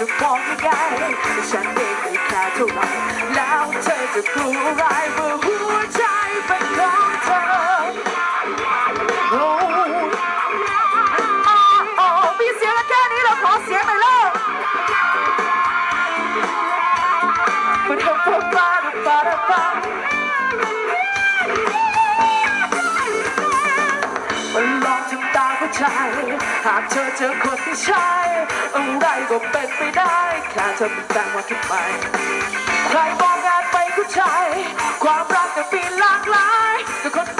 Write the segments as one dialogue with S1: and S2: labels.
S1: ใครจะมองยังไงแต่ฉันเองไม่แค่เท่าไหร่แล้วเธอจะกลัวอะไรเมื่อหัวใจเป็นของเธอ โอ้โอ้มีเสียงแค่นี้เราขอเสียงหน่อยเร็วปะทะปะปะปะปะปะมันลองทำตามผู้ชายหากเธอเจอคนที่ใช่ อะไรก็เป็นไปได้แค่เธอเป็นแฟนว่าทำไมใครมองงานไปผู้ชายความรักจะมีหลากหลายแต่คน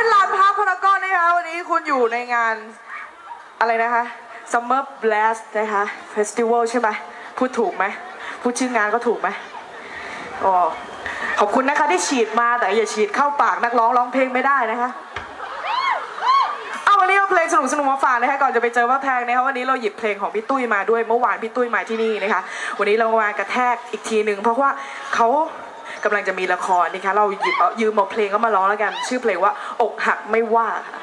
S1: วันนี้คุณอยู่ในงานอะไรนะคะ Summer Blast นะคะ Festival ใช่ไหมพูดถูกไหมพูดชื่องานก็ถูกไหมอ๋อขอบคุณนะคะที่ฉีดมาแต่อย่าฉีดเข้าปากนักร้องร้องเพลงไม่ได้นะคะเอาวันนี้เอาเพลงสนุกสนุกมาฝากนะคะก่อนจะไปเจอพระแพงนะคะวันนี้เราหยิบเพลงของพี่ตุ้ยมาด้วยเมื่อวานพี่ตุ้ยมาที่นี่นะคะ วันนี้เรามากระแทกอีกทีหนึ่งเพราะว่าเขากำลังจะมีละครนะคะเราหยิบเอายืมเอาเพลงเขามาร้องแล้วกัน ชื่อเพลงว่าอกหักไม่ว่าค่ะ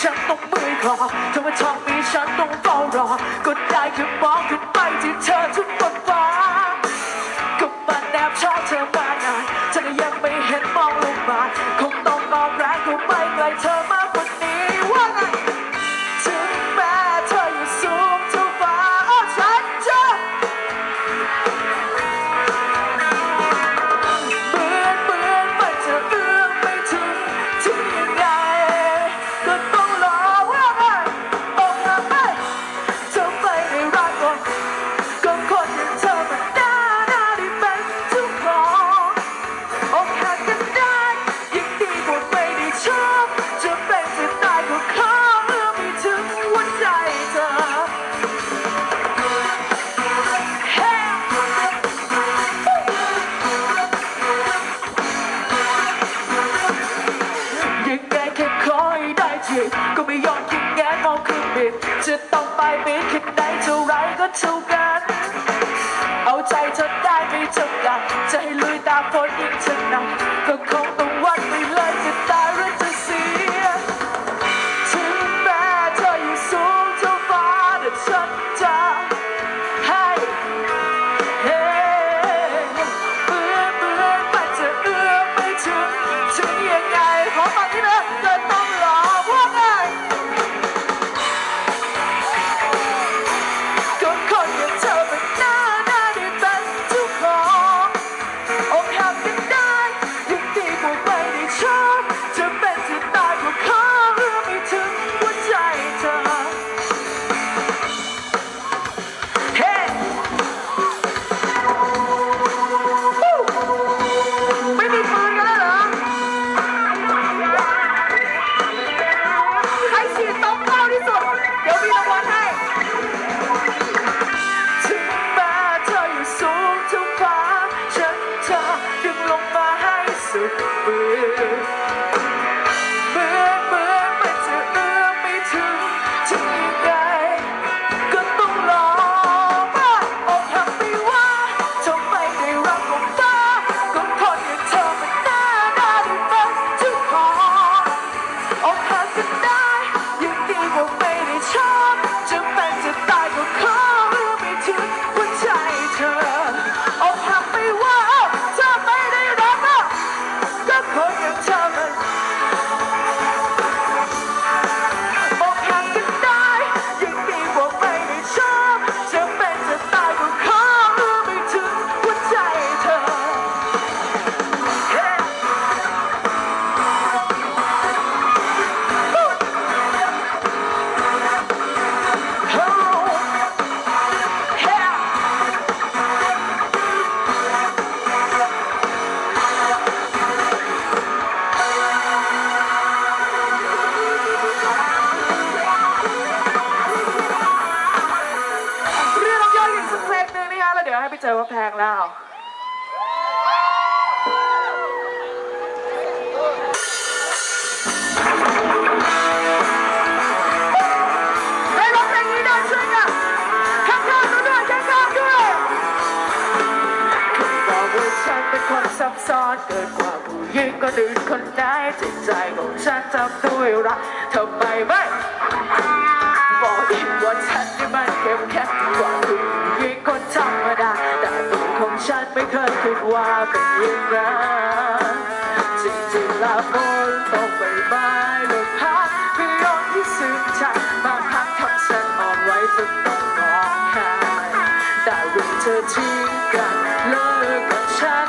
S1: ฉันต้องมือคลอทำไมทำให้ฉันต้องเฝ้ารอ ก็ได้แค่มองขึ้นไปที่เธอทุกบนฟ้า the cold. ซับซ้อนเกินกว่าผู้หญิงก็อื่นคนไหนจใจของฉันทำด้วยรักทำไมไม่บอกอีกว่าฉันที่มันเข้มแข็งกว่าผู้หญิงคนธรรมดาแต่ตัวของฉันไม่เคยคิดว่าเป็นอย่างนั้นจริงๆแล้วฝนต้องไม้ลมพัดพยองที่ซึ้งใจบางครั้งทำฉันอ่อนไหวจนต้องร้องไห้แต่รู้เธอทิ้งกันเลิกกับฉัน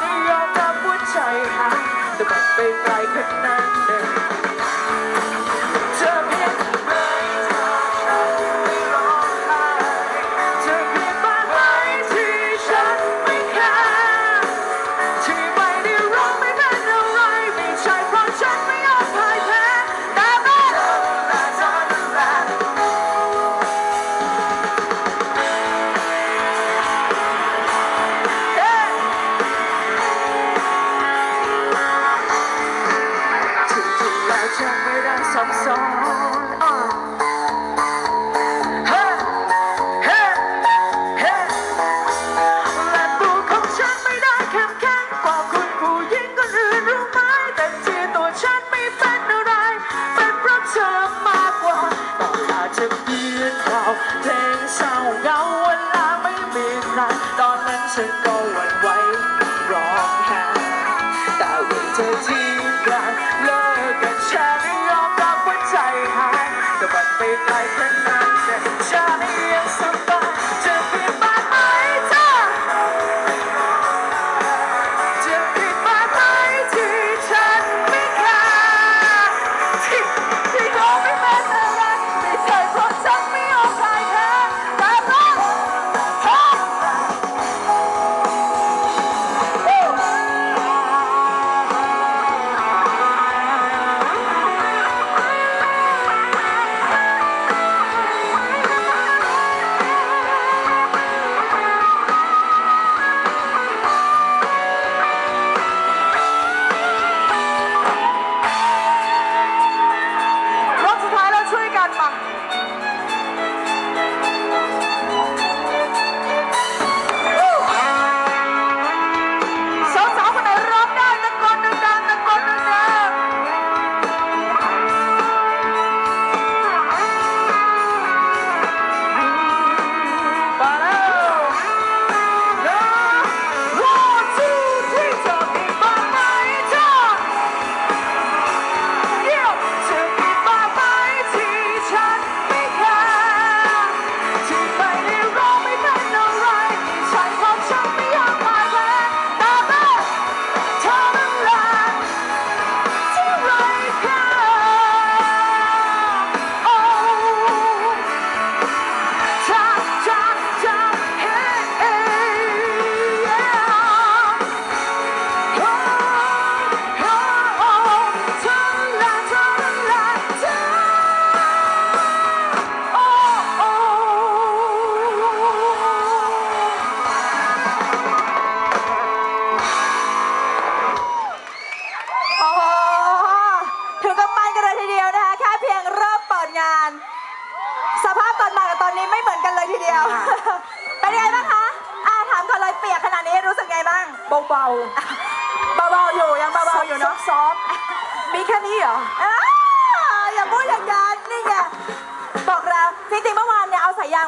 S2: the buffet like a thunder. Yeah.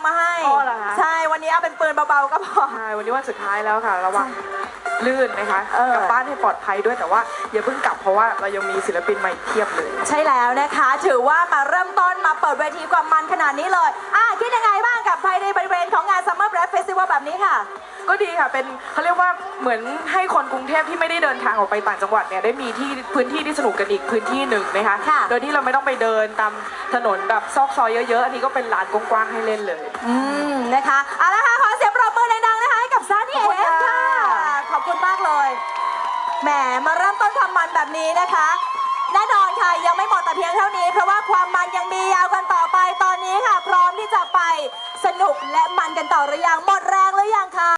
S2: มาให้
S3: อ๋อเหรอคะ
S2: ใช่วันนี้เอาเป็นปืนเบาๆก็พอ
S3: ใช่วันนี้วันสุดท้ายแล้วค่ะ ระวังลื่นนะคะ
S2: เออ
S3: กลับบ้านให้ปลอดภัยด้วยแต่ว่าอย่าเพิ่งกลับเพราะว่าเรายังมีศิลปินใหม่เทียบเลย
S2: ใช่แล้วนะคะ ถือว่ามาเริ่มต้นมาเปิดเวทีความมันขนาดนี้เลยอะคิดยังไงบ้างกับภายในบริเวณของงาน Summer Breath Festival แบบนี้ค่ะ
S3: ก็ดีค่ะเป็นเขาเรียกว่าเหมือนให้คนกรุงเทพที่ไม่ได้เดินทางออกไปต่างจังหวัดเนี่ยได้มีที่พื้นที่ที่สนุกกันอีกพื้นที่หนึ่งนะคะ
S2: ค่ะ
S3: โดยที่เราไม่ต้องไปเดินตามถนนแบบซอกซอยเยอะๆอันนี้ก็เป็นลานกว้างๆให้เล่นเลย
S2: อืมนะคะเอาละค่ะขอเสียงปรบมือดังๆนะคะให้กับซานี่
S3: ขอบ
S2: เอ
S3: คุณ
S2: ส
S3: ค่ะ
S2: ค่ะ ขอบคุณมากเลย แหมมาเริ่มต้นความมันแบบนี้นะคะ แน่นอนค่ะยังไม่หมดแต่เพียงเท่านี้ เพราะว่าความมันยังมียาวกันต่อไปตอนนี้ค่ะ พร้อมที่จะไปสนุกและมันกันต่อหรือยังหมดแรงหรือยังคะ